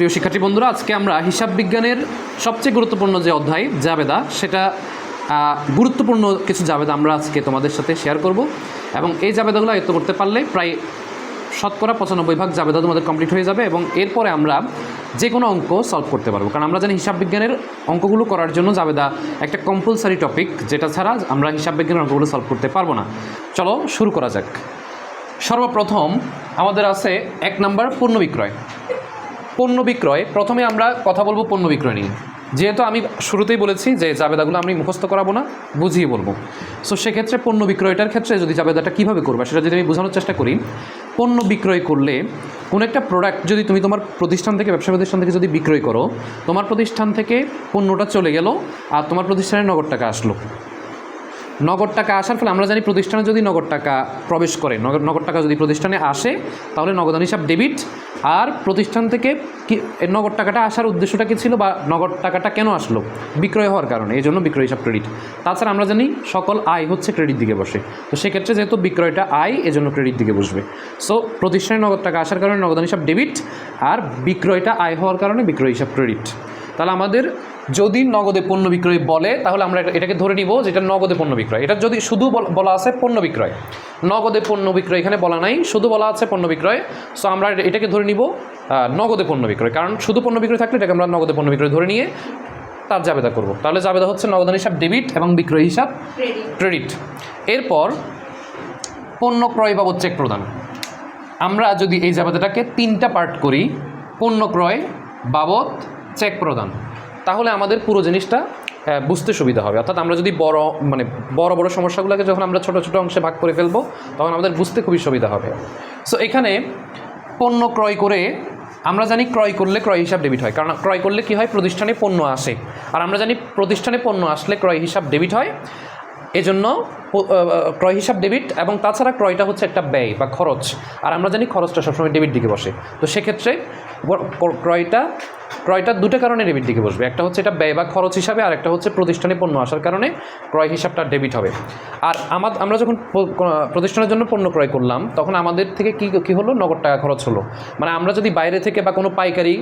প্রিয় শিক্ষার্থী বন্ধুরা, আজকে আমরা হিসাব বিজ্ঞানের সবচেয়ে গুরুত্বপূর্ণ যে অধ্যায়, জাবেদা, সেটা গুরুত্বপূর্ণ কিছু জাবেদা আমরা আজকে তোমাদের সাথে শেয়ার করব এবং এই জাবেদাগুলো আয়ত্ত করতে পারলে প্রায় শতকরা পঁচানব্বই ভাগ জাবেদা তোমাদের কমপ্লিট হয়ে যাবে এবং এরপরে আমরা যে কোনো অঙ্ক সলভ করতে পারব। কারণ আমরা জানি হিসাব বিজ্ঞানের অঙ্কগুলো করার জন্য জাবেদা একটা কম্পালসারি টপিক যেটা ছাড়া আমরা হিসাব বিজ্ঞানের অঙ্কগুলো সলভ করতে পারব না। চলো শুরু করা যাক। সর্বপ্রথম আমাদের আছে এক নাম্বার পণ্য বিক্রয়। পণ্য বিক্রয়, প্রথমে আমরা কথা বলব পণ্য বিক্রয় নিয়ে। যেহেতু আমি শুরুতেই বলেছি যে জাবেদাগুলো আমি মুখস্থ করাবো না, বুঝিয়ে বলব। সো সেক্ষেত্রে পণ্য বিক্রয়টার ক্ষেত্রে যদি জাবেদাটা কীভাবে করবে, সেটা যদি আমি বোঝানোর চেষ্টা করি, পণ্য বিক্রয় করলে কোনো একটা প্রোডাক্ট যদি তুমি তোমার প্রতিষ্ঠান থেকে, ব্যবসা প্রতিষ্ঠান থেকে যদি বিক্রয় করো, তোমার প্রতিষ্ঠান থেকে পণ্যটা চলে গেল আর তোমার প্রতিষ্ঠানে নগদ টাকা আসলো। নগদ টাকা আসার ফলে আমরা জানি প্রতিষ্ঠানে যদি নগদ টাকা প্রবেশ করে, নগদ টাকা যদি প্রতিষ্ঠানে আসে, তাহলে নগদান হিসাব ডেবিট আর প্রতিষ্ঠান থেকে কি নগদ টাকাটা আসার উদ্দেশ্যটা কী ছিল বা নগদ টাকাটা কেন আসলো? বিক্রয় হওয়ার কারণে, এই জন্য বিক্রয় হিসাব ক্রেডিট তাছাড়া আমরা জানি সকল আয় হচ্ছে ক্রেডিট দিকে বসে। তো সেক্ষেত্রে যেহেতু বিক্রয়টা আয়, এজন্য ক্রেডিট দিকে বসবে। সো প্রতিষ্ঠানে নগদ টাকা আসার কারণে নগদান হিসাব ডেবিট আর বিক্রয়টা আয় হওয়ার কারণে বিক্রয় হিসাব ক্রেডিট তাহলে আমাদের যদি নগদে পণ্য বিক্রয় বলে তাহলে আমরা এটাকে ধরে নিব যেটা নগদে পণ্য বিক্রয়। এটা যদি শুধু বল- বলা আছে পণ্য বিক্রয়। নগদে পণ্য বিক্রয় এখানে বলা নাই শুধু বলা আছে পণ্য বিক্রয়। সো আমরা এটা- এটাকে ধরে নিব নগদে পণ্য বিক্রয়। কারণ শুধু পণ্য বিক্রয় থাকলে এটাকে আমরা নগদে পণ্য বিক্রয় ধরে নিয়ে তার জাবেদা করব। তাহলে জাবেদা হচ্ছে নগদান হিসাব ডেবিট এবং বিক্রয় হিসাব ক্রেডিট এরপর পণ্য ক্রয় বাবদ চেক প্রদান। আমরা যদি এই জাবেদাটাকে তিনটা পার্ট করি পণ্য ক্রয় বাবদ চেক প্রদান। তাহলে আমাদের পুরো জিনিসটা বুঝতে সুবিধা হবে। অর্থাৎ আমরা যদি বড় মানে বড় বড় সমস্যাগুলোকে যখন আমরা ছোট ছোট অংশে ভাগ করে ফেলব, তখন আমাদের বুঝতে খুবই সুবিধা হবে। সো এখানে পণ্য ক্রয় করে, আমরা জানি ক্রয় করলে ক্রয় হিসাব ডেবিট হয়। কারণ ক্রয় করলে কি হয়? প্রতিষ্ঠানে পণ্য আসে। আর আমরা জানি প্রতিষ্ঠানে পণ্য আসলে ক্রয় হিসাব ডেবিট হয়। এজন্য ক্রয় হিসাব ডেবিট এবং তাছাড়া ক্রয়টা হচ্ছে একটা ব্যয় বা খরচ। আর আমরা জানি খরচটা সবসময় ডেবিট দিকে বসে। তো সেক্ষেত্রে ক্রয়টা ক্রয়টা দুটো কারণে ডেবিট দিকে বসবে। একটা হচ্ছে এটা ব্যয় বা খরচ হিসাবে আর একটা হচ্ছে প্রতিষ্ঠানে পণ্য আসার কারণে ক্রয় হিসাবটা ডেবিট হবে। আর আমার আমরা যখন প্রতিষ্ঠানের জন্য পণ্য ক্রয় করলাম, তখন আমাদের থেকে কী কী হলো? নগদ টাকা খরচ হলো। মানে আমরা যদি বাইরে থেকে বা কোনো পাইকারি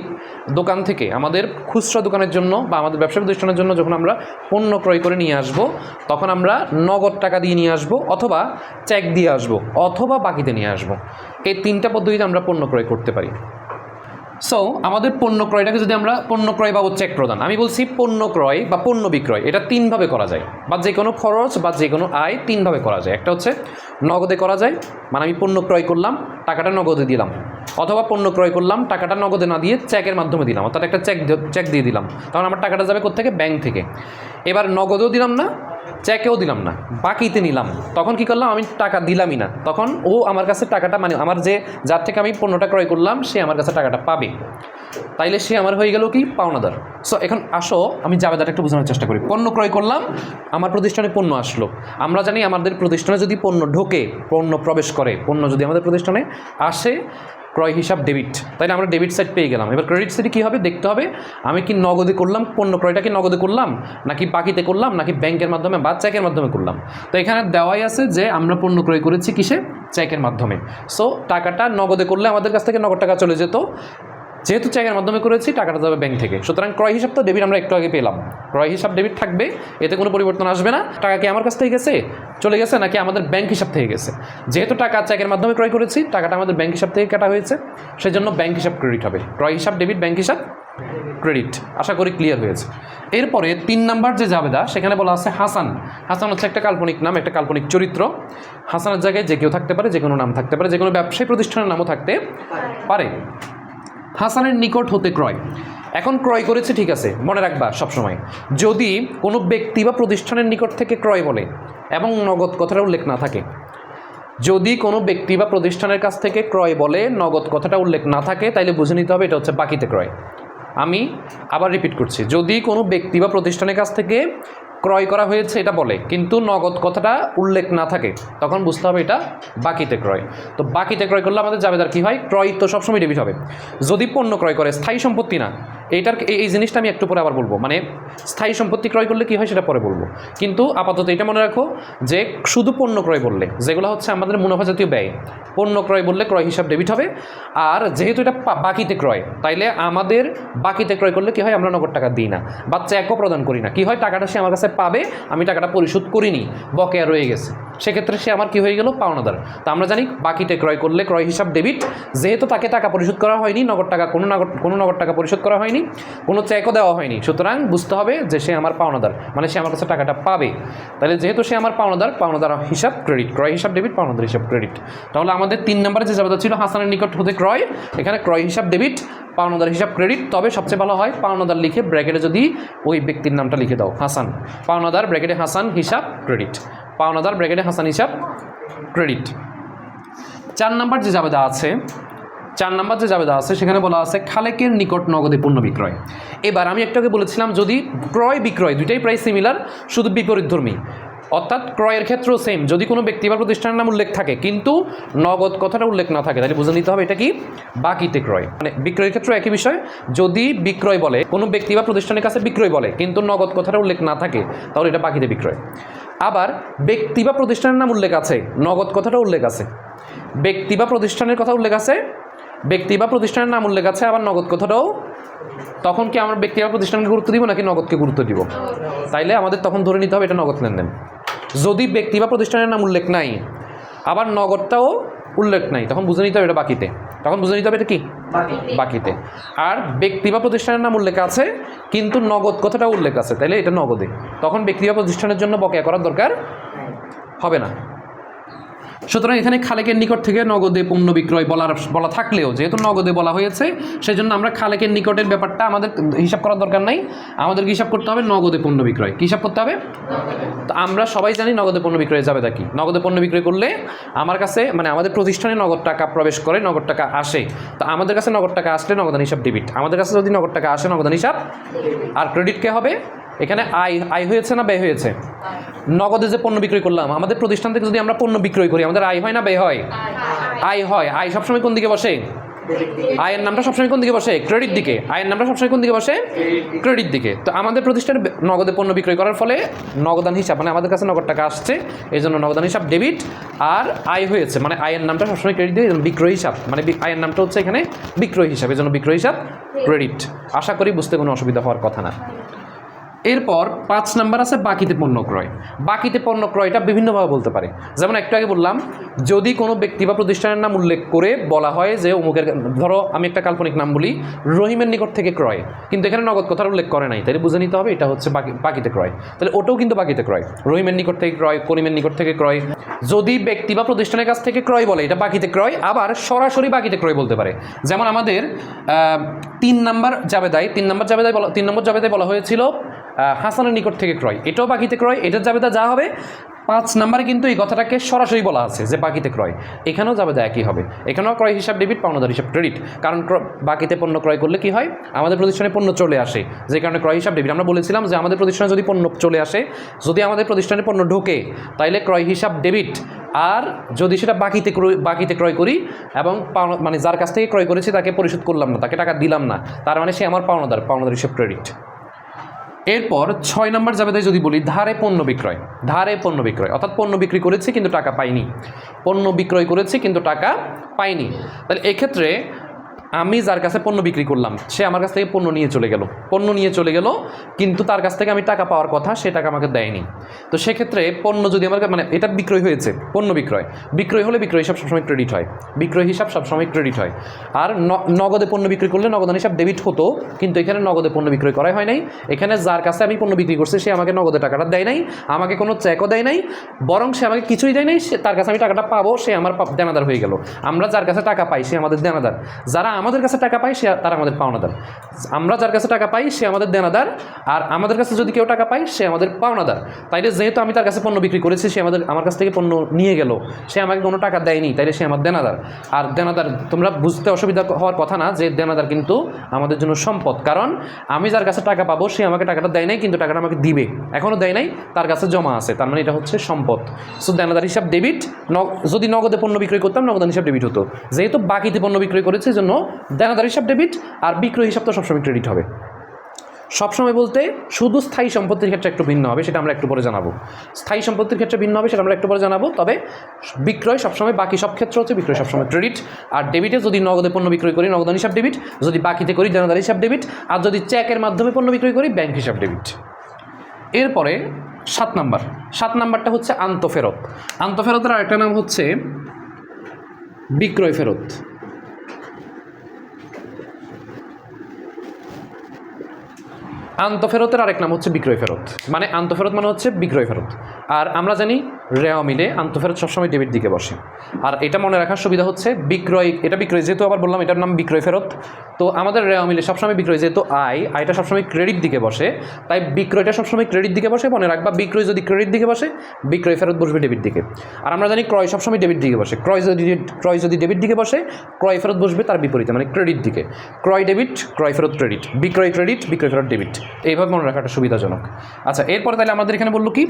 দোকান থেকে আমাদের খুচরা দোকানের জন্য বা আমাদের ব্যবসা প্রতিষ্ঠানের জন্য যখন আমরা পণ্য ক্রয় করে নিয়ে আসব, তখন আমরা নগদ টাকা দিয়ে নিয়ে আসব অথবা চেক দিয়ে আসব, অথবা বাকিতে নিয়ে আসব। এই তিনটা পদ্ধতিতে আমরা পণ্য ক্রয় করতে পারি। সো আমাদের পণ্য ক্রয়টাকে যদি আমরা পণ্য ক্রয় বাবদ চেক প্রদান, আমি বলছি পণ্য ক্রয় বা পণ্য বিক্রয়, এটা তিনভাবে করা যায়। বা যে কোনো খরচ বা যে কোনো আয় তিনভাবে করা যায়। একটা হচ্ছে নগদে করা যায় মানে আমি পণ্য ক্রয় করলাম, টাকাটা নগদে দিলাম। অথবা পণ্য ক্রয় করলাম, টাকাটা নগদে না দিয়ে চেকের মাধ্যমে দিলাম, অর্থাৎ একটা চেক চেক দিয়ে দিলাম। তখন আমার টাকাটা যাবে কোথেকে ব্যাংক থেকে। এবার নগদেও দিলাম না চেকেও দিলাম না, বাকিতে নিলাম। তখন কি করলাম, আমি টাকা দিলামই না। তখন ও আমার কাছে টাকাটা মানে আমার যে, যার থেকে আমি পণ্যটা ক্রয় করলাম, সে আমার কাছে টাকাটা পাবে। তাইলে সে আমার হয়ে গেল কি? পাওনাদার। সো এখন আসো, আমি জাবেদাটা একটু বোঝানোর চেষ্টা করি। পণ্য ক্রয় করলাম, আমার প্রতিষ্ঠানে পণ্য আসলো। আমরা জানি আমাদের প্রতিষ্ঠানে যদি পণ্য ঢোকে, পণ্য প্রবেশ করে, পণ্য যদি আমাদের প্রতিষ্ঠানে আসে, ক্রয় হিসাব ডেবিট তাইলে আমরা ডেবিট সাইড পেয়ে গেলাম। এবার ক্রেডিট সাইডে কী হবে? দেখতে হবে, আমি কি নগদে করলাম, পণ্য ক্রয়টা কি নগদে করলাম, নাকি বাকিতে করলাম, নাকি ব্যাংকের মাধ্যমে বা চেকের মাধ্যমে করলাম? তো এখানে দেওয়াই আছে যে, আমরা পণ্য ক্রয় করেছি কিসে? চেকের মাধ্যমে। সো টাকাটা নগদে করলে আমাদের কাছ থেকে নগদ টাকা চলে যেত। যেহেতু চেকের মাধ্যমে করেছি, টাকাটা যাবে ব্যাংক থেকে। সুতরাং ক্রয় হিসাব তো ডেবিট আমরা একটু আগে পেলাম। ক্রয় হিসাব ডেবিট থাকবে, এতে কোনো পরিবর্তন আসবে না। টাকা কি আমার কাছ থেকে গেছে, চলে গেছে, নাকি আমাদের ব্যাংক হিসাব থেকে গেছে? যেহেতু টাকা চেকের মাধ্যমে ক্রয় করেছি, টাকাটা আমাদের ব্যাংক হিসাব থেকে কাটা হয়েছে সেই জন্য ব্যাংক হিসাব ক্রেডিট হবে। ক্রয় হিসাব ডেবিট ব্যাংক হিসাব ক্রেডিট আশা করি ক্লিয়ার হয়েছে। এরপরে তিন নাম্বার যে জাবেদা, সেখানে বলা আছে হাসান। হাসান হচ্ছে একটা কাল্পনিক নাম, একটা কাল্পনিক চরিত্র। হাসানের জায়গায় যে কেউ থাকতে পারে, যে কোনো নাম থাকতে পারে, যে কোনো ব্যবসায়ী প্রতিষ্ঠানের নামও থাকতে পারে। হাসানের নিকট হতে ক্রয়। এখন ক্রয় করেছে, ঠিক আছে, মনে রাখবা সবসময়। যদি কোনো ব্যক্তি বা প্রতিষ্ঠানের নিকট থেকে ক্রয় বলে, এবং নগদ কথাটা উল্লেখ না থাকে। যদি কোনো ব্যক্তি বা প্রতিষ্ঠানের কাছ থেকে ক্রয় বলে, নগদ কথাটা উল্লেখ না থাকে, তাইলে বুঝে নিতে হবে এটা হচ্ছে বাকিতে ক্রয়। আমি আবার রিপিট করছি। যদি কোনো ব্যক্তি বা প্রতিষ্ঠানের কাছ থেকে ক্রয় করা হয়েছে এটা বলে, কিন্তু নগদ কথাটা উল্লেখ না থাকে। তখন বুঝতে হবে এটা বাকিতে ক্রয়। তো বাকিতে ক্রয় করলে আমাদের যাবেদার কী হয়? ক্রয় তো সবসময় ডেবিট হবে। যদি পণ্য ক্রয় করে, স্থায়ী সম্পত্তি না এইটার এই জিনিসটা আমি একটু পরে আবার বলব। মানে স্থায়ী সম্পত্তি ক্রয় করলে কী হয় সেটা পরে বলব। কিন্তু আপাতত এটা মনে রাখো যে শুধু পণ্য ক্রয় বললে, যেগুলো হচ্ছে আমাদের মুনাফা জাতীয় ব্যয়, পণ্য ক্রয় বললে ক্রয় হিসাব ডেবিট হবে। আর যেহেতু এটা বাকিতে ক্রয়, তাইলে আমাদের বাকিতে ক্রয় করলে কী হয় আমরা নগদ টাকা দিই না বা চেকও প্রদান করি না। কী হয়? টাকাটা সে আমার কাছে পাবে, আমি টাকাটা পরিশোধ করিনি, বকেয়া রয়ে গেছে। সেক্ষেত্রে সে আমার কী হয়ে গেল? পাওনাদার। তো আমরা জানি বাকিতে ক্রয় করলে ক্রয় হিসাব ডেবিট যেহেতু তাকে টাকা পরিশোধ করা হয়নি, নগদ টাকা কোনো নগদ কোনো নগদ টাকা পরিশোধ করা হয়নি কোনো চেকও দেওয়া হয়নি। সুতরাং বুঝতে হবে যে সে আমার পাওনাদার মানে সে আমার কাছে টাকাটা পাবে। তাহলে যেহেতু সে আমার পাওনাদার পাওনাদার হিসাব ক্রেডিট ক্রয় হিসাব ডেবিট পাওনাদার হিসাব ক্রেডিট তাহলে আমাদের তিন নম্বরে যে জাবেদা ছিল হাসানের নিকট হতে ক্রয়, এখানে ক্রয় হিসাব ডেবিট পাওনাদার হিসাব ক্রেডিট তবে সবচেয়ে ভালো হয় পাওনাদার লিখে ব্র্যাকেটে যদি ওই ব্যক্তির নামটা লিখে দাও, হাসান। পাওনাদার ব্র্যাকেটে হাসান হিসাব ক্রেডিট পাওনাদার ব্র্যাকেটে হাসান হিসাব ক্রেডিট চার নাম্বার যে জাবেদা আছে চার নাম্বার যে জাবেদা আছে, সেখানে বলা আছে খালেকের নিকট নগদে পণ্য বিক্রয়। এবার আমি একটু আগে বলেছিলাম, যদি ক্রয় বিক্রয় দুইটাই প্রায় সিমিলার শুধু বিপরীতধর্মী অর্থাৎ ক্রয়ের ক্ষেত্রেও সেম যদি কোনো ব্যক্তি বা প্রতিষ্ঠানের নাম উল্লেখ থাকে, কিন্তু নগদ কথাটা উল্লেখ না থাকে, তাহলে বুঝে নিতে হবে এটা কি? বাকিতে ক্রয়। মানে বিক্রয়ের ক্ষেত্রে একই বিষয়, যদি বিক্রয় বলে, কোনো ব্যক্তি বা প্রতিষ্ঠানের কাছে বিক্রয় বলে, কিন্তু নগদ কথাটা উল্লেখ না থাকে, তাহলে এটা বাকিতে বিক্রয়। আবার ব্যক্তি বা প্রতিষ্ঠানের নাম উল্লেখ আছে, নগদ কথাটা উল্লেখ আছে। ব্যক্তি বা প্রতিষ্ঠানের কথা উল্লেখ আছে ব্যক্তি বা প্রতিষ্ঠানের নাম উল্লেখ আছে আবার নগদ কথাটাও? তখন কি আমরা ব্যক্তি বা প্রতিষ্ঠানকে গুরুত্ব দিব নাকি নগদকে গুরুত্ব দিব? তাইলে আমাদের তখন ধরে নিতে হবে এটা নগদ লেনদেন। যদি ব্যক্তি বা প্রতিষ্ঠানের নাম উল্লেখ নাই আবার নগদটাও উল্লেখ নাই তখন বুঝে নিতে হবে এটা বাকিতে। তখন বুঝে নিতে হবে এটা কি? বাকিতে। আর ব্যক্তি বা প্রতিষ্ঠানের নাম উল্লেখ আছে কিন্তু নগদ কথাটা উল্লেখ আছে তাইলে এটা নগদে। তখন ব্যক্তি বা প্রতিষ্ঠানের জন্য বকেয়া করার দরকার হবে না। সুতরাং এখানে খালেকের নিকট থেকে নগদে পণ্য বিক্রয় বলার বলা থাকলেও যেহেতু নগদে বলা হয়েছে সেই জন্য আমরা খালেকের নিকটের ব্যাপারটা আমাদের হিসাব করার দরকার নাই। আমাদের হিসাব করতে হবে নগদে পণ্য বিক্রয়। কী হিসাব করতে হবে? তো আমরা সবাই জানি নগদে পণ্য বিক্রয় যাবে কি। নগদে পণ্য বিক্রয় করলে আমার কাছে মানে আমাদের প্রতিষ্ঠানে নগদ টাকা প্রবেশ করে, নগদ টাকা আসে। তো আমাদের কাছে নগদ টাকা আসলে নগদান হিসাব ডেবিট আমাদের কাছে যদি নগদ টাকা আসে, নগদান হিসাব আর ক্রেডিট কে হবে? এখানে আয় আয় হয়েছে না ব্যয় হয়েছে? নগদে যে পণ্য বিক্রয় করলাম, আমাদের প্রতিষ্ঠান থেকে যদি আমরা পণ্য বিক্রয় করি, আমাদের আয় হয় না ব্যয় হয়? আয় হয়। আয় সবসময় কোন দিকে বসে? আয়ের নামটা সবসময় কোন দিকে বসে? ক্রেডিট দিকে। আয়ের নামটা সবসময় কোন দিকে বসে? ক্রেডিট দিকে। তো আমাদের প্রতিষ্ঠানে বে- নগদে পণ্য বিক্রয় করার ফলে নগদান হিসাব মানে আমাদের কাছে নগদ টাকা আসছে এই জন্য নগদান হিসাব, ডেবিট আর আয় হয়েছে। মানে আয়ের নামটা সবসময় ক্রেডিট দিয়ে বিক্রয় হিসাব। মানে আয়ের নামটা হচ্ছে এখানে বিক্রয় হিসাব এই জন্য বিক্রয় হিসাব, ক্রেডিট। আশা করি বুঝতে কোনো অসুবিধা হওয়ার কথা না। এরপর পাঁচ নাম্বার আছে বাকিতে পণ্য ক্রয় বাকিতে পণ্য ক্রয়টা বিভিন্নভাবে বলতে পারে। যেমন একটু আগে বললাম, যদি কোনো ব্যক্তি বা প্রতিষ্ঠানের নাম উল্লেখ করে বলা হয় যে অমুকের, ধরো আমি একটা কাল্পনিক নাম বলি, রহিমের নিকট থেকে ক্রয়। কিন্তু এখানে নগদ কথার উল্লেখ করে নাই, তাহলে বুঝে নিতে হবে এটা হচ্ছে বাকি, বাকিতে ক্রয়। তাহলে ওটাও কিন্তু বাকিতে ক্রয়। রহিমের নিকট থেকে ক্রয়, করিমের নিকট থেকে ক্রয়। যদি ব্যক্তি বা প্রতিষ্ঠানের কাছ থেকে ক্রয় বলে, এটা বাকিতে ক্রয়, আবার সরাসরি বাকিতে ক্রয় বলতে পারে। যেমন আমাদের তিন নাম্বার জাবেদায়, তিন নাম্বার জাবেদায় বলা, তিন নম্বর জাবেদায় বলা হয়েছিল হাসানের নিকট থেকে ক্রয়। এটাও বাকিতে ক্রয়, এটার জাবেদা যা হবে, পাঁচ নাম্বারে কিন্তু এই কথাটাকে সরাসরি বলা আছে যে বাকিতে ক্রয়। এখানেও যাবে জাবেদা একই হবে। এখানেও ক্রয় হিসাব ডেবিট পাওনাদার হিসাব ক্রেডিট কারণ ক্র- বাকিতে পণ্য ক্রয় করলে কি হয়? আমাদের প্রতিষ্ঠানে পণ্য চলে আসে। যে কারণে ক্রয় হিসাব ডেবিট আমরা বলেছিলাম যে আমাদের প্রতিষ্ঠানে যদি পণ্য চলে আসে, যদি আমাদের প্রতিষ্ঠানে পণ্য ঢোকে, তাইলে ক্রয় হিসাব ডেবিট আর যদি সেটা বাকিতে ক্রয় বাকিতে ক্রয় করি এবং পাওনা- মানে যার কাছ থেকে ক্রয় করেছি তাকে পরিশোধ করলাম না, তাকে টাকা দিলাম না, তার মানে সে আমার পাওনাদার পাওনাদার হিসাব ক্রেডিট এরপর ছয় নম্বর জাবেদায় যদি বলি, ধারে পণ্য বিক্রয়। ধারে পণ্য বিক্রয়। অর্থাৎ পণ্য বিক্রি করেছে কিন্তু টাকা পাইনি পণ্য বিক্রয় করেছে কিন্তু টাকা পাইনি তাহলে এক্ষেত্রে আমি যার কাছে পণ্য বিক্রি করলাম, সে আমার কাছ থেকে পণ্য নিয়ে চলে গেল। পণ্য নিয়ে চলে গেল, কিন্তু তার কাছ থেকে আমি টাকা পাওয়ার কথা সে টাকা আমাকে দেয়নি। তো সেক্ষেত্রে পণ্য যদি আমার মানে এটা বিক্রয় হয়েছে, পণ্য বিক্রয়। বিক্রয় হলে বিক্রয় হিসাব সবসময় ক্রেডিট হয়। বিক্রয় হিসাব সবসময় ক্রেডিট হয়। আর নগদে পণ্য বিক্রি করলে নগদান হিসাব ডেবিট হতো, কিন্তু এখানে নগদে পণ্য বিক্রয় করাই হয় নাই। এখানে যার কাছে আমি পণ্য বিক্রি করছি, সে আমাকে নগদে টাকাটা দেয় নাই, আমাকে কোনো চেকও দেয় নাই, বরং সে আমাকে কিছুই দেয় নাই, সে তার কাছে আমি টাকাটা পাবো, সে আমার দেনাদার হয়ে গেল। আমরা যার কাছে টাকা পাই, সে আমাদের দেনাদার। যারা আমাদের কাছে টাকা পায়, সে তার আমাদের পাওনাদার। আমরা যার কাছে টাকা পাই, সে আমাদের দেনাদার, আর আমাদের কাছে যদি কেউ টাকা পায়, সে আমাদের পাওনাদার। তাইলে যেহেতু আমি তার কাছে পণ্য বিক্রি করেছি, সে আমাদের, আমার কাছ থেকে পণ্য নিয়ে গেল, সে আমাকে কোনো টাকা দেয়নি, তাইলে সে আমার দেনাদার। আর দেনাদার, তোমরা বুঝতে অসুবিধা হওয়ার কথা না যে দেনাদার কিন্তু আমাদের জন্য সম্পদ। কারণ আমি যার কাছে টাকা পাবো, সে আমাকে টাকাটা দেয় নাই, কিন্তু টাকাটা আমাকে দিবে। এখনও দেয় নাই, তার কাছে জমা আছে, তার মানে এটা হচ্ছে সম্পদ। সো দেনাদার হিসাব ডেবিট যদি নগদে পণ্য বিক্রয় করতাম, নগদান হিসাব ডেবিট হতো। যেহেতু বাকিতে পণ্য বিক্রয় করেছে জন্য দেনাদার হিসাব ডেবিট আর বিক্রয় হিসাব তো সবসময় ক্রেডিট হবে। সবসময় বলতে শুধু স্থায়ী সম্পত্তির ক্ষেত্রে একটু ভিন্ন হবে, সেটা আমরা একটু পরে জানাব। স্থায়ী সম্পত্তির ক্ষেত্রে ভিন্ন হবে, সেটা আমরা একটু পরে জানাব, তবে বিক্রয় সবসময়, বাকি সব ক্ষেত্রে হচ্ছে বিক্রয় সবসময় ক্রেডিট আর ডেবিটে যদি নগদে পণ্য বিক্রয় করি, নগদান হিসাব ডেবিট যদি বাকিতে করি, দেনাদার হিসাব ডেবিট আর যদি চেকের মাধ্যমে পণ্য বিক্রয় করি ব্যাংক হিসাব ডেবিট এরপরে সাত নাম্বার, সাত নাম্বারটা হচ্ছে আন্তঃফেরত আন্তঃফেরতের আরেকটা নাম হচ্ছে বিক্রয় ফেরত। আন্তঃফেরতের আরেক নাম হচ্ছে বিক্রয় ফেরত। মানে আন্তঃফেরত মানে হচ্ছে বিক্রয় ফেরত। আর আমরা জানি রেওয়া মিলে আন্তঃফেরত সবসময় ডেবিট দিকে বসে। আর এটা মনে রাখার সুবিধা হচ্ছে বিক্রয়, এটা বিক্রয়, যেহেতু আবার বললাম এটার নাম বিক্রয় ফেরত, তো আমাদের রেওয়া মিলে সবসময় বিক্রয়, যেহেতু আয়, আয়টা সবসময় ক্রেডিট দিকে বসে, তাই বিক্রয়টা সবসময় ক্রেডিট দিকে বসে, মনে রাখবা বিক্রয় যদি ক্রেডিট দিকে বসে, বিক্রয় ফেরত বসবে ডেবিট দিকে। আর আমরা জানি ক্রয় সবসময় ডেবিট দিকে বসে, ক্রয় যদি ক্রয় যদি ডেবিট দিকে বসে, ক্রয় ফেরত বসবে তার বিপরীতে মানে ক্রেডিট দিকে। ক্রয় ডেবিট, ক্রয় ফেরত ক্রেডিট, বিক্রয় ক্রেডিট, বিক্রয় ফেরত ডেবিট, এইভাবে মনে রাখাটা সুবিধাজনক। আচ্ছা এরপরে তাহলে আমাদের এখানে বলল কি?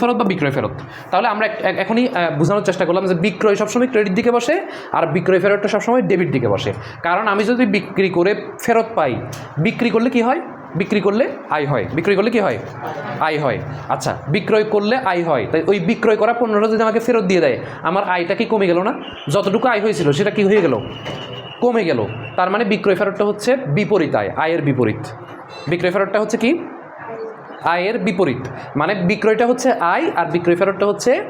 আন্তঃফেরত বা বিক্রয় ফেরত? তাহলে আমরা এখনই বোঝানোর চেষ্টা করলাম যে বিক্রয় সবসময় ক্রেডিট দিকে বসে আর বিক্রয় ফেরতটা সবসময় ডেবিট দিকে বসে। কারণ আমি যদি বিক্রি করে ফেরত পাই, বিক্রি করলে কি হয়? বিক্রি করলে আয় হয়। বিক্রি করলে কি হয়? আয় হয়। আচ্ছা বিক্রয় করলে আয় হয়। তাই ওই বিক্রয় করা পণ্যটা যদি আমাকে ফেরত দিয়ে দেয়, আমার আয়টা কি কমে গেল না? যতটুকু আয় হয়েছিল সেটা কি হয়ে গেল? কমে গেল। তার মানে বিক্রয় ফেরতটা হচ্ছে বিপরীত আয়, আয়ের বিপরীত। বিক্রয় ফেরতটা হচ্ছে কি? আয়ের বিপরীত। মানে বিক্রয়টা হচ্ছে আয় আর বিক্রয় ফেরতটা হচ্ছে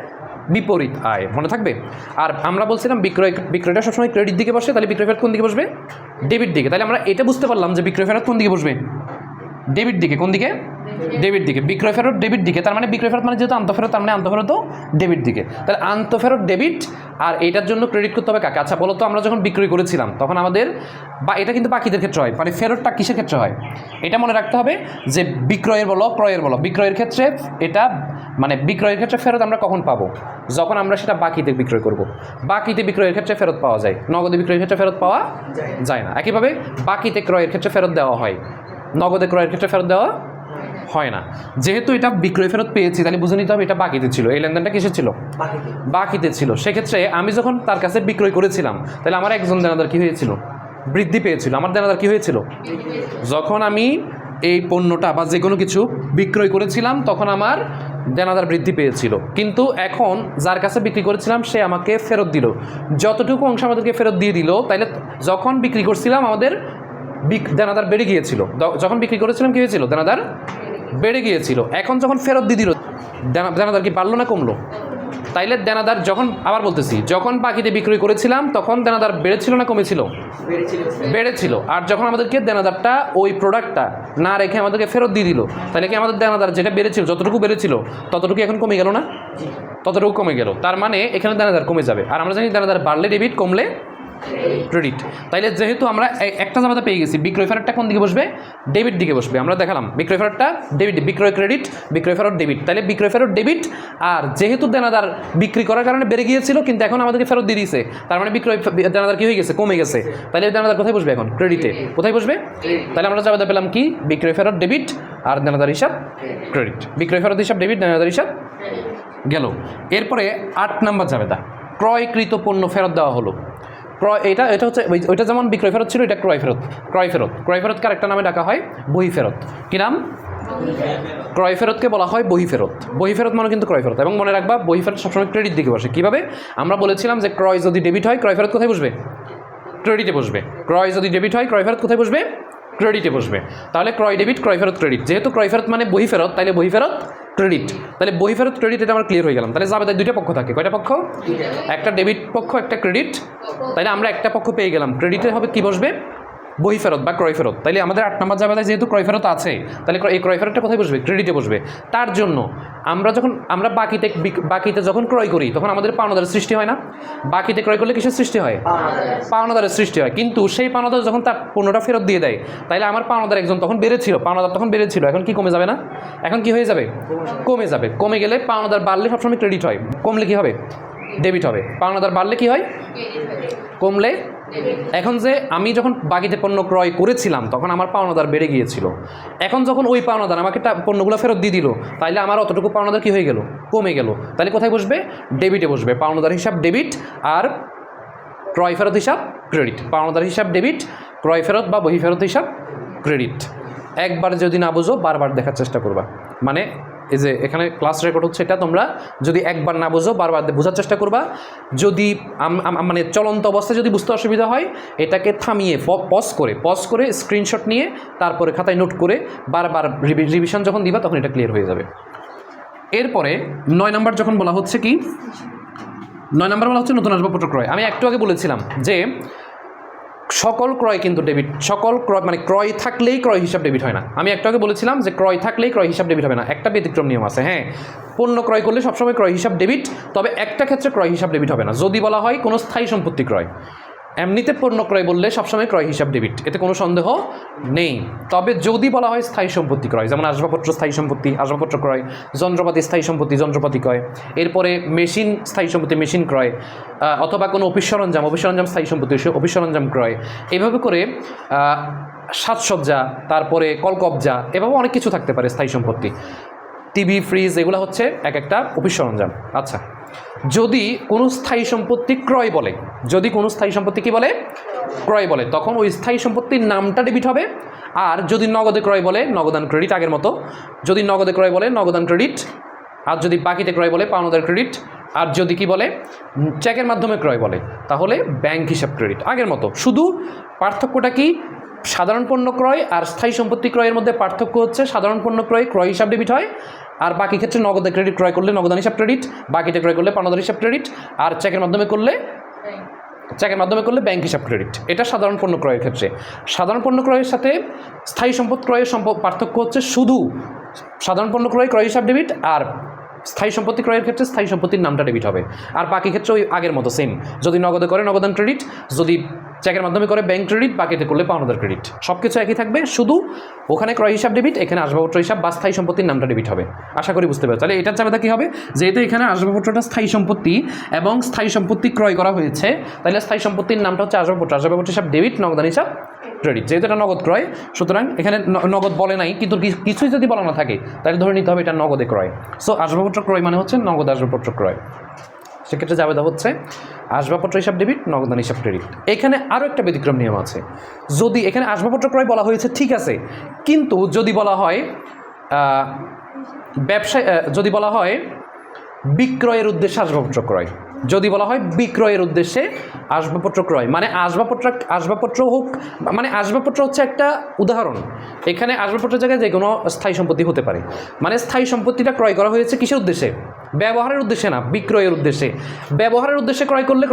বিপরীত আয় মনে থাকবে? আর আমরা বলছিলাম বিক্রয়, বিক্রয়টা সবসময় ক্রেডিট দিকে বসে, তাহলে বিক্রয় ফেরত কোন দিকে বসবে? ডেবিট দিকে। তাহলে আমরা এটা বুঝতে পারলাম যে বিক্রয় ফেরত কোন দিকে বসবে? ডেবিট দিকে, কোন দিকে? ডেবিট দিকে। বিক্রয় ফেরত ডেবিট দিকে। তার মানে বিক্রয় ফেরত মানে যেহেতু আন্তঃফেরত তার মানে আন্তঃফেরতও ডেবিট দিকে। তাহলে আন্তঃফেরত ডেবিট আর এটার জন্য ক্রেডিট করতে হবে কাকে? আচ্ছা বলো তো, আমরা যখন বিক্রয় করেছিলাম, তখন আমাদের বা এটা কিন্তু বাকিদের ক্ষেত্রে হয়। মানে ফেরতটা কিসের ক্ষেত্রে হয়? এটা মনে রাখতে হবে যে বিক্রয়ের বলো, ক্রয়ের বলো। বিক্রয়ের ক্ষেত্রে এটা মানে বিক্রয়ের ক্ষেত্রে ফেরত আমরা কখন পাবো? যখন আমরা সেটা বাকিতে বিক্রয় করব। বাকিতে বিক্রয়ের ক্ষেত্রে ফেরত পাওয়া যায়। নগদে বিক্রয়ের ক্ষেত্রে ফেরত পাওয়া যায় না। একইভাবে বাকিতে ক্রয়ের ক্ষেত্রে ফেরত দেওয়া হয়। নগদে ক্রয়ের ক্ষেত্রে ফেরত দেওয়া হয় না। যেহেতু এটা বিক্রয় ফেরত পেয়েছি তাহলে বুঝে নিতে হবে এটা বাকিতে ছিল। এই লেনদেনটা কিসে ছিল? বাকিতে ছিল। সেক্ষেত্রে আমি যখন তার কাছে বিক্রয় করেছিলাম তাহলে আমার একজন দেনাদার কী হয়েছিল? বৃদ্ধি পেয়েছিল। আমার দেনাদার কী হয়েছিল? যখন আমি এই পণ্যটা বা যে কোনো কিছু বিক্রয় করেছিলাম তখন আমার দেনাদার বৃদ্ধি পেয়েছিল। কিন্তু এখন যার কাছে বিক্রি করেছিলাম সে আমাকে ফেরত দিল। যতটুকু অংশ আমাদেরকে ফেরত দিয়ে দিল তাইলে যখন বিক্রি করছিলাম আমাদের বিক- দেনাদার বেড়ে গিয়েছিল। যখন বিক্রি করেছিলাম কী হয়েছিল? দেনাদার বেড়ে গিয়েছিল। এখন যখন ফেরত দিয়ে দিল দেনা- দেনাদার কি বাড়লো না কমলো? তাইলে দেনাদার যখন আবার বলতেছি যখন পাখিতে বিক্রয় করেছিলাম তখন দেনাদার বেড়েছিল না কমেছিল? বেড়েছিল। আর যখন আমাদেরকে দেনাদারটা ওই প্রোডাক্টটা না রেখে আমাদেরকে ফেরত দিয়ে দিল তাহলে কি আমাদের দেনাদার যেটা বেড়েছিল যতটুকু বেড়েছিল ততটুকু এখন কমে গেল না? ততটুকু কমে গেল। তার মানে এখানে দেনাদার কমে যাবে। আর আমরা জানি দেনাদার বাড়লে ডেবিট কমলে ক্রেডিট তাইলে যেহেতু আমরা একটা জামাতে পেয়ে গেছি, বিক্রয় ফেরতটা কোন দিকে বসবে? ডেবিট দিকে বসবে। আমরা দেখালাম, বিক্রয় ফেরতটা ডেবিট বিক্রয় ক্রেডিট বিক্রয় ফেরত ডেবিট তাহলে বিক্রয় ফেরত ডেবিট আর যেহেতু দেনাদার বিক্রি করার কারণে বেড়ে গিয়েছিল, কিন্তু এখন আমাদেরকে ফেরত দিয়ে দিয়েছে। তার মানে বিক্রয় দেনাদার কি হয়ে গেছে? কমে গেছে। তাহলে দেনাদার কোথায় বসবে এখন? ক্রেডিটে কোথায় বসবে? তাহলে আমরা জামাতে পেলাম কি? বিক্রয় ফেরত ডেবিট আর দেনাদার হিসাব ক্রেডিট বিক্রয় ফেরত হিসাব ডেবিট দেনাদার হিসাব গেল। এরপরে আট নাম্বার জাবেদা ক্রয়কৃত পণ্য ফেরত দেওয়া হলো। ক্রয়, এটা এটা হচ্ছে, ওই- ওইটা যেমন বিক্রয় ফেরত ছিল, এটা ক্রয় ফেরত। ক্রয় ফেরত। ক্রয় ফেরতকে আরেকটা নামে ডাকা হয়, বহি ফেরত। কি নাম? ক্রয় ফেরতকে বলা হয় বহি ফেরত। বহি ফেরত মানে কিন্তু ক্রয় ফেরত। এবং মনে রাখবা, বহি ফেরত সবসময় ক্রেডিট দিকে বসে। কীভাবে? আমরা বলেছিলাম যে ক্রয় যদি ডেবিট হয়, ক্রয় ফেরত কোথায় বসবে? ক্রেডিটে বসবে। ক্রয় যদি ডেবিট হয়, ক্রয় ফেরত কোথায় বসবে? ক্রেডিটে বসবে। তাহলে ক্রয় ডেবিট ক্রয় ফেরত ক্রেডিট যেহেতু ক্রয় ফেরত মানে বহি ফেরত তাহলে বহি ফেরত ক্রেডিট তাহলে বহি ফেরত ক্রেডিট এটা আমার ক্লিয়ার হয়ে গেলাম। তাহলে যাবে তাই দুইটা পক্ষ থাকে। কয়টা পক্ষ? একটা ডেবিট পক্ষ একটা ক্রেডিট তাহলে আমরা একটা পক্ষ পেয়ে গেলাম। ক্রেডিটে হবে কি বসবে? বই ফেরত বা ক্রয় ফেরত। তাইলে আমাদের আট নম্বর জাবেদায় যেহেতু ক্রয় ফেরত আছে তাহলে এই ক্রয় ফেরতটা কোথায় বসবে? ক্রেডিটে বসবে। তার জন্য আমরা যখন আমরা বাকিতে বিক- বাকিতে যখন ক্রয় করি তখন আমাদের পাওনাদারের সৃষ্টি হয় না? বাকিতে ক্রয় করলে কিসের সৃষ্টি হয়? পাওনাদারের। সৃষ্টি হয়। কিন্তু সেই পাওনাদার যখন তার পণ্যটা ফেরত দিয়ে দেয় তাইলে আমার পাওনাদার একজন তখন বেড়েছিল। পাওনাদার তখন বেড়েছিল। এখন কি কমে যাবে না? এখন কি হয়ে যাবে? কমে যাবে। কমে গেলে পাওনাদার বাড়লে সবসময় ক্রেডিট হয়। কমলে কি হবে? ডেবিট হবে। পাওনাদার বাড়লে কি হয়? কমলে এখন যে আমি যখন বাকিতে পণ্য ক্রয় করেছিলাম, তখন আমার পাওনাদার বেড়ে গিয়েছিল। এখন যখন ওই পাওনাদার আমাকে পণ্যগুলো ফেরত দিয়ে দিল, তাইলে আমার অতটুকু পাওনাদার কি হয়ে গেল? কমে গেল। তাহলে কোথায় বসবে? ডেবিটে বসবে। পাওনাদার হিসাব ডেবিট আর ক্রয় ফেরত হিসাব ক্রেডিট। পাওনাদার হিসাব ডেবিট, ক্রয় ফেরত বা বহি ফেরত হিসাব ক্রেডিট। একবার যদি না বুঝো, বারবার দেখার চেষ্টা করবা। মানে এই যে এখানে ক্লাস রেকর্ড হচ্ছে এটা তোমরা যদি একবার না বুঝো, বারবার বোঝার চেষ্টা করবা। যদি মানে চলন্ত অবস্থায় যদি বুঝতে অসুবিধা হয়, এটাকে থামিয়ে পজ করে পজ করে স্ক্রিনশট নিয়ে তারপরে খাতায় নোট করে বারবার রিভিশন যখন দিবা, তখন এটা ক্লিয়ার হয়ে যাবে। এরপরে নয় নম্বর যখন বলা হচ্ছে কি? নয় নম্বর বলা হচ্ছে নতুন আসবাবপত্র ক্রয়। আমি একটু আগে বলেছিলাম যে সকল ক্রয় কিন্তু ডেবিট, সকল ক্রয় মানে ক্রয় থাকলেই ক্রয় হিসাব ডেবিট হয় না। আমি একটা আগে বলেছিলাম যে ক্রয় থাকলেই ক্রয় হিসাব ডেবিট হবে না, একটা ব্যতিক্রম নিয়ম আছে হ্যাঁ? পণ্য ক্রয় করলে সবসময় ক্রয় হিসাব ডেবিট, তবে একটা ক্ষেত্রে ক্রয় হিসাব ডেবিট হবে না। যদি বলা হয় কোনো স্থায়ী সম্পত্তি ক্রয় এমনিতে পণ্য ক্রয় বললে সবসময় ক্রয় হিসাব ডেবিট এতে কোনো সন্দেহ নেই। তবে যদি বলা হয় স্থায়ী সম্পত্তি ক্রয়, যেমন আসবাবপত্র স্থায়ী সম্পত্তি, আসবাবপত্র ক্রয়, যন্ত্রপাতি স্থায়ী সম্পত্তি, যন্ত্রপাতি ক্রয়, এরপরে মেশিন স্থায়ী সম্পত্তি, মেশিন ক্রয় অথবা কোনো অফিস সরঞ্জাম অফিস সরঞ্জাম স্থায়ী সম্পত্তি অফিস সরঞ্জাম ক্রয় এইভাবে করে সাজসজ্জা, তারপরে কলকবজা, এভাবে অনেক কিছু থাকতে পারে স্থায়ী সম্পত্তি। টিভি, ফ্রিজ, এগুলো হচ্ছে এক একটা অফিস সরঞ্জাম। আচ্ছা। যদি কোনো স্থায়ী সম্পত্তি ক্রয় বলে, যদি কোনো স্থায়ী সম্পত্তি কি বলে? ক্রয় বলে। তখন ওই স্থায়ী সম্পত্তির নামটা ডেবিট হবে। আর যদি নগদে ক্রয় বলে নগদান ক্রেডিট আগের মতো। যদি নগদে ক্রয় বলে নগদান ক্রেডিট আর যদি বাকিতে ক্রয় বলে, পাওনাদার ক্রেডিট আর যদি কি বলে চেকের মাধ্যমে ক্রয় বলে, তাহলে ব্যাংক হিসাব ক্রেডিট আগের মতো। শুধু পার্থক্যটা কি? সাধারণ পণ্য ক্রয় আর স্থায়ী সম্পত্তি ক্রয়ের মধ্যে পার্থক্য হচ্ছে, সাধারণ পণ্য ক্রয় ক্রয় হিসাব ডেবিট হয়। আর বাকি ক্ষেত্রে নগদে ক্রেডিট ক্রয় করলে নগদান হিসাব ক্রেডিট বাকিতে ক্রয় করলে পানদানি হিসাব ক্রেডিট আর চেকের মাধ্যমে করলে চেকের মাধ্যমে করলে ব্যাংক হিসাব ক্রেডিট এটা সাধারণ পণ্য ক্রয়ের ক্ষেত্রে। সাধারণ পণ্য ক্রয়ের সাথে স্থায়ী সম্পদ ক্রয়ের সম্পদ পার্থক্য হচ্ছে শুধু সাধারণ পণ্য ক্রয় ক্রয় হিসাব ডেবিট আর স্থায়ী সম্পত্তি ক্রয়ের ক্ষেত্রে স্থায়ী সম্পত্তির নামটা ডেবিট হবে। আর বাকি ক্ষেত্রে ওই আগের মতো সেম যদি নগদে করে নগদান ক্রেডিট যদি চেকের মাধ্যমে করে ব্যাংক ক্রেডিট বাকিতে করলে পাওনাদার ক্রেডিট সব কিছু একই থাকবে, শুধু ওখানে ক্রয় হিসাব ডেবিট এখানে আসবাবপত্র হিসাব বা স্থায়ী সম্পত্তির নামটা ডেবিট হবে। আশা করি বুঝতে পারছ। তাহলে এটার চাবিটা কী হবে? যেহেতু এখানে আসবাবপত্রটা স্থায়ী সম্পত্তি এবং স্থায়ী সম্পত্তি ক্রয় করা হয়েছে, তাহলে স্থায়ী সম্পত্তির নামটা হচ্ছে আসবাবপত্র। আসবাবপত্র হিসাব ডেবিট নগদান হিসাব ক্রেডিট যেহেতু এটা নগদ ক্রয়, সুতরাং এখানে নগদ বলে নাই, কিন্তু কিছুই যদি বলা না থাকে, তাহলে ধরে নিতে হবে এটা নগদে ক্রয়। সো আসবাবপত্র ক্রয় মানে হচ্ছে নগদ আসবাবপত্র ক্রয়। সেক্ষেত্রে যাবে জাবেদা হচ্ছে, আসবাবপত্র হিসাব ডেবিট নগদান হিসাব ক্রেডিট এখানে আরও একটা ব্যতিক্রম নিয়ম আছে। যদি এখানে আসবাবপত্র ক্রয় বলা হয়েছে, ঠিক আছে, কিন্তু যদি বলা হয় ব্যবসায় যদি বলা হয়, বিক্রয়ের উদ্দেশ্যে আসবাবপত্র ক্রয়। যদি বলা হয় বিক্রয়ের উদ্দেশ্যে আসবাবপত্র ক্রয় মানে আসবাবপত্র আসবাবপত্র হোক মানে আসবাবপত্র হচ্ছে একটা উদাহরণ। এখানে আসবাবপত্রের জায়গায় যে কোনো স্থায়ী সম্পত্তি হতে পারে। মানে স্থায়ী সম্পত্তিটা ক্রয় করা হয়েছে কিসের উদ্দেশ্যে? ব্যবহারের উদ্দেশ্যে না, বিক্রয়ের উদ্দেশ্যে। ব্যবহারের উদ্দেশ্যে ক্রয় করলে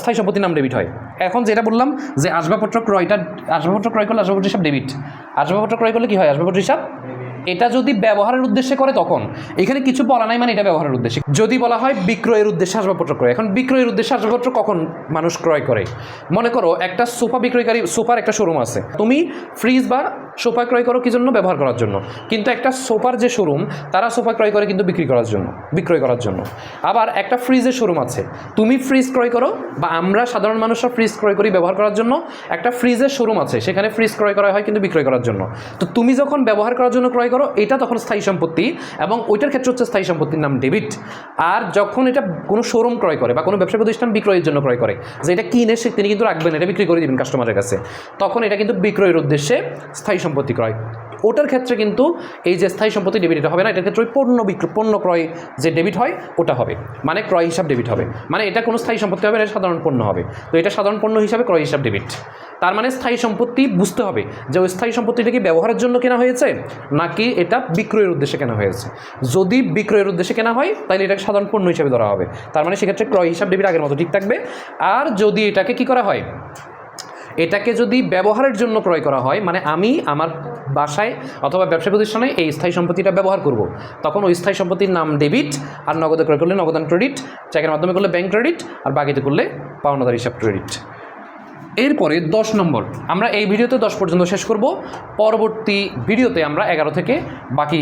স্থায়ী সম্পত্তির নাম ডেবিট হয়। এখন যেটা বললাম যে আসবাবপত্র ক্রয়টা, আসবাবপত্র ক্রয় করলে আসবাবপত্র হিসাব ডেবিট আসবাবপত্র ক্রয় করলে কী হয়? আসবাবপত্র হিসাব এটা যদি ব্যবহারের উদ্দেশ্যে করে তখন। এখানে কিছু বলা নাই মানে এটা ব্যবহারের উদ্দেশ্যে। যদি বলা হয় বিক্রয়ের উদ্দেশ্যে আসবাবপত্র ক্রয়। এখন বিক্রয়ের উদ্দেশ্যে আসবাবপত্র কখন মানুষ ক্রয় করে? মনে করো একটা সোফা বিক্রয়কারী, সোফার একটা শোরুম আছে। তুমি ফ্রিজ বা সোফা ক্রয় করো কি জন্য? ব্যবহার করার জন্য। কিন্তু একটা সোফার যে শোরুম তারা সোফা ক্রয় করে কিন্তু বিক্রি করার জন্য, বিক্রয় করার জন্য। আবার একটা ফ্রিজের শোরুম আছে। তুমি ফ্রিজ ক্রয় করো বা আমরা সাধারণ মানুষরা ফ্রিজ ক্রয় করি ব্যবহার করার জন্য। একটা ফ্রিজের শোরুম আছে। সেখানে ফ্রিজ ক্রয় করা হয় কিন্তু বিক্রয় করার জন্য। তো তুমি যখন ব্যবহার করার জন্য ক্রয় করো, এটা তখন স্থায়ী সম্পত্তি এবং ওইটার ক্ষেত্রে হচ্ছে স্থায়ী সম্পত্তির নাম ডেবিট। আর যখন এটা কোনো শোরুম ক্রয় করে বা কোনো ব্যবসা প্রতিষ্ঠান বিক্রয়ের জন্য ক্রয় করে, যে এটা কিনে সে তিনি কিন্তু রাখবেন, এটা বিক্রি করে দেবেন কাস্টমারের কাছে, তখন এটা কিন্তু বিক্রয়ের উদ্দেশ্যে স্থায়ী সম্পত্তি ক্রয়। ওটার ক্ষেত্রে কিন্তু এই যে স্থায়ী সম্পত্তি ডেবিট এটা হবে না, এটার ক্ষেত্রে ওই পণ্য বিক্রয়, পণ্য ক্রয় যে ডেবিট হয়, ওটা হবে। মানে ক্রয় হিসাব ডেবিট হবে। মানে এটা কোনো স্থায়ী সম্পত্তি হবে এটা সাধারণ পণ্য হবে। তো এটা সাধারণ পণ্য হিসাবে ক্রয় হিসাব ডেবিট তার মানে স্থায়ী সম্পত্তি বুঝতে হবে যে ওই স্থায়ী সম্পত্তিটা কি ব্যবহারের জন্য কেনা হয়েছে, নাকি এটা বিক্রয়ের উদ্দেশ্যে কেনা হয়েছে। যদি বিক্রয়ের উদ্দেশ্যে কেনা হয়, তাহলে এটাকে সাধারণ পণ্য হিসেবে ধরা হবে। তার মানে সেক্ষেত্রে ক্রয় হিসাব ডেবিট আগের মতো ঠিক থাকবে। আর যদি এটাকে কি করা হয়, এটাকে যদি ব্যবহারের জন্য ক্রয় করা হয় মানে আমি আমার বাসায় অথবা ব্যবসা প্রতিষ্ঠানে এই স্থায়ী সম্পত্তিটা ব্যবহার করব। তখন ওই স্থায়ী সম্পত্তির নাম ডেবিট আর নগদে ক্রয় করলে নগদান ক্রেডিট চেকের মাধ্যমে করলে ব্যাংক ক্রেডিট আর বাকিতে করলে পাওনাদার হিসাব ক্রেডিট এরপরে দশ নম্বর, আমরা এই ভিডিওতে দশ পর্যন্ত শেষ করব। পরবর্তী ভিডিওতে আমরা এগারো থেকে বাকি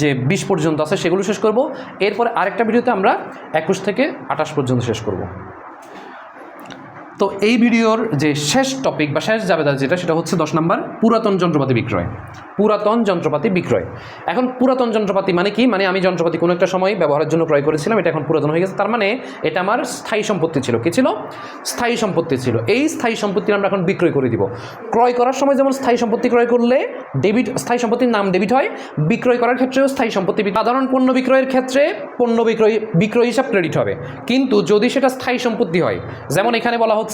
যে বিশ পর্যন্ত আছে সেগুলো শেষ করব। এরপরে আরেকটা ভিডিওতে আমরা একুশ থেকে আঠাশ পর্যন্ত শেষ করব। তো এই ভিডিওর যে শেষ টপিক বা শেষ জাবেদা যেটা, সেটা হচ্ছে দশ নম্বর, পুরাতন যন্ত্রপাতি বিক্রয়। পুরাতন যন্ত্রপাতি বিক্রয়। এখন পুরাতন যন্ত্রপাতি মানে কি? মানে আমি যন্ত্রপাতি কোনো একটা সময় ব্যবহারের জন্য ক্রয় করেছিলাম, এটা এখন পুরাতন হয়ে গেছে। তার মানে এটা আমার স্থায়ী সম্পত্তি ছিল। কি ছিল? স্থায়ী সম্পত্তি ছিল। এই স্থায়ী সম্পত্তি আমরা এখন বিক্রয় করে দিব। ক্রয় করার সময় যেমন স্থায়ী সম্পত্তি ক্রয় করলে ডেবিট স্থায়ী সম্পত্তির নাম ডেবিট হয়, বিক্রয় করার ক্ষেত্রেও স্থায়ী সম্পত্তি সাধারণ পণ্য বিক্রয়ের ক্ষেত্রে পণ্য বিক্রয় বিক্রয় হিসাব ক্রেডিট হবে। কিন্তু যদি সেটা স্থায়ী সম্পত্তি হয়, যেমন এখানে বলা হচ্ছে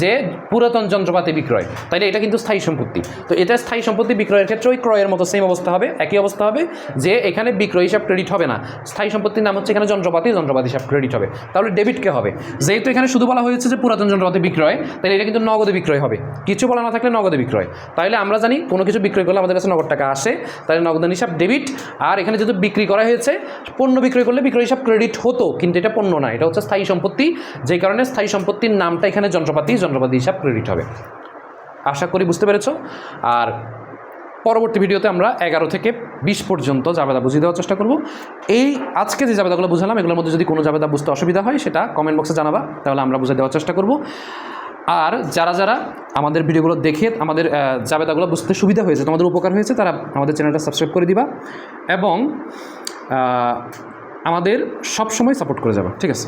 যে পুরাতন যন্ত্রপাতি বিক্রয়। তাইলে এটা কিন্তু স্থায়ী সম্পত্তি। তো এটা স্থায়ী সম্পত্তি বিক্রয়ের ক্ষেত্রে ওই ক্রয়ের মতো সেম অবস্থা হবে, একই অবস্থা হবে, যে এখানে বিক্রয় হিসাব ক্রেডিট হবে না। স্থায়ী সম্পত্তির নাম হচ্ছে এখানে যন্ত্রপাতি যন্ত্রপাতি হিসাব ক্রেডিট হবে। তাহলে ডেবিটকে হবে? যেহেতু এখানে শুধু বলা হয়েছে যে পুরাতন যন্ত্রপাতি বিক্রয় তাহলে এটা কিন্তু নগদে বিক্রয় হবে। কিছু বলা না থাকলে নগদে বিক্রয়। তাহলে আমরা জানি কোনো কিছু বিক্রয় করলে আমাদের কাছে নগদ টাকা আসে তাহলে নগদান হিসাব ডেবিট আর এখানে যেহেতু বিক্রি করা হয়েছে, পণ্য বিক্রয় করলে বিক্রয় হিসাব ক্রেডিট হতো, কিন্তু এটা পণ্য না, এটা হচ্ছে স্থায়ী সম্পত্তি। যেই কারণে স্থায়ী সম্পত্তির নামটা এখানে যন্ত্রপাতি যন্ত্রপাতি হিসাব ক্রেডিট হবে। আশা করি বুঝতে পেরেছ। আর পরবর্তী ভিডিওতে আমরা এগারো থেকে বিশ পর্যন্ত জাবেদা বুঝিয়ে দেওয়ার চেষ্টা করব। এই আজকে যে জাবেদাগুলো বুঝালাম, এগুলোর মধ্যে যদি কোনো জাবেদা বুঝতে অসুবিধা হয়, সেটা কমেন্ট বক্সে জানাবা, তাহলে আমরা বুঝে দেওয়ার চেষ্টা করব। আর যারা যারা আমাদের ভিডিওগুলো দেখে আমাদের জাবেদাগুলো বুঝতে সুবিধা হয়েছে, তোমাদের উপকার হয়েছে, তারা আমাদের চ্যানেলটা সাবস্ক্রাইব করে দিবা এবং আমাদের সব সময় সাপোর্ট করে যাবা, ঠিক আছে?